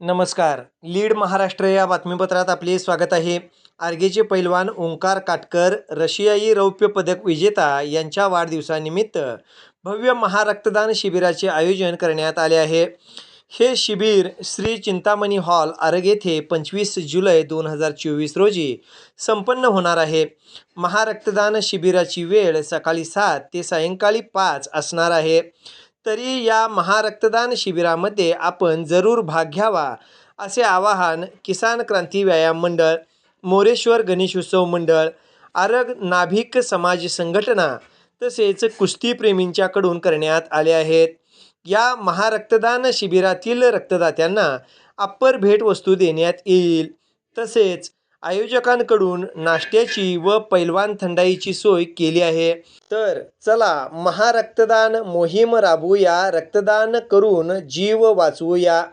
नमस्कार. लीड महाराष्ट्र या बातमीपत्रात आपले स्वागत आहे. आर्गेचे पैलवान ओंकार काटकर रशियाई रौप्य पदक विजेता यांच्या वाढदिवसानिमित्त भव्य महारक्तदान शिबिराचे आयोजन करण्यात आले आहे. हे शिबिर श्री चिंतामणी हॉल आरग येथे पंचवीस जुलै दोन हजार चोवीस रोजी संपन्न होणार आहे. महारक्तदान शिबिराची वेळ सकाळी सात ते सायंकाळी पाच असणार आहे. तरी या महारक्तदान शिबिरामध्ये आपण जरूर भाग घ्यावा असे आवाहन किसान क्रांती व्यायाम मंडळ मोरेश्वर गणेशोत्सव मंडळ आरग नाभिक समाज संघटना तसेच कुस्तीप्रेमींच्याकडून करण्यात आले आहेत. या महारक्तदान शिबिरातील रक्तदात्यांना अप्पर भेटवस्तू देण्यात येईल. तसेच आयोजकांकडून नाश्त्याची व पैलवान थंडाईची सोय केली आहे. तर चला महारक्तदान मोहीम राबवूया. रक्तदान करून जीव वाचवूया.